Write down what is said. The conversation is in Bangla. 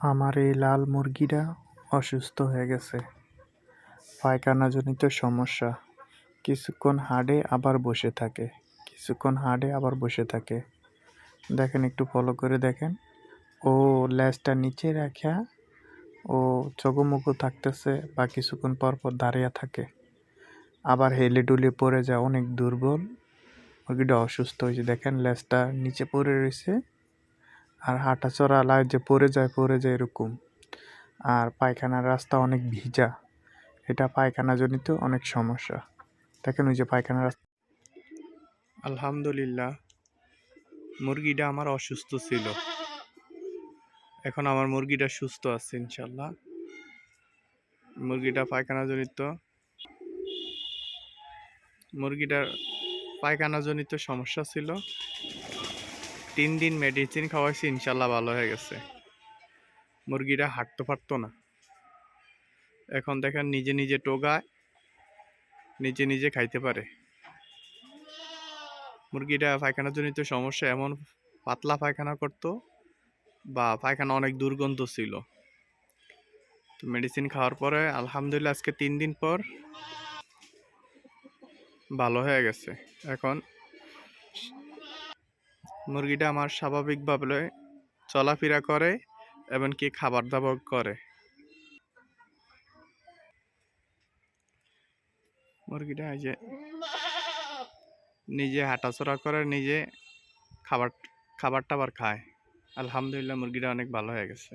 আমার এই লাল মুরগিটা অসুস্থ হয়ে গেছে। পায়খানাজনিত সমস্যা। কিছুক্ষণ হাঁটে আবার বসে থাকে। কিছুক্ষণ হাঁটে আবার বসে থাকে। দেখেন একটু ফলো করে দেখেন। ও ল্যাজটা নিচে রাখা ও চোখোমুখো থাকতেছে বা কিছুক্ষণ পর পর দাঁড়িয়ে থাকে। আবার হেলে ডুলে পড়ে যায়, অনেক দুর্বল। মুরগিটা অসুস্থ হয়েছে। দেখেন ল্যাজটা নিচে পড়ে রয়েছে। আর হাঁটা চড়া লাগ যে পড়ে যায় পড়ে যায় এরকম। আর পায়খানার রাস্তা অনেক ভিজা। এটা পায়খানাজনিত অনেক সমস্যা। দেখেন ওই যে পায়খানার রাস্তা। আলহামদুলিল্লাহ, মুরগিটা আমার অসুস্থ ছিল। এখন আমার মুরগিটা সুস্থ আছে ইনশাল্লাহ মুরগিটা পায়খানাজনিত। মুরগিটার পায়খানাজনিত সমস্যা ছিল। তিন দিন মেডিসিন খাওয়াইছি, ইনশাল্লাহ ভালো হয়ে গেছে। মুরগিটা হাঁটতে পারতো না। এখন দেখেন নিজে নিজে টোগায় নিজে নিজে খাইতে পারে। মুরগিটা পায়খানাজনিত সমস্যা, এমন পাতলা পায়খানা করতো, বা পায়খানা অনেক দুর্গন্ধ ছিল। তো মেডিসিন খাওয়ার পরে আলহামদুলিল্লাহ আজকে তিন দিন পর ভালো হয়ে গেছে। এখন মুরগিটা আমার স্বাভাবিকভাবে চলাফেরা করে এমনকি খাবার দাবার করে। মুরগিটা এই যে নিজে হাঁটাচড়া করে, নিজে খাবার খাবার টাবার খায়। আলহামদুলিল্লাহ মুরগিটা অনেক ভালো হয়ে গেছে।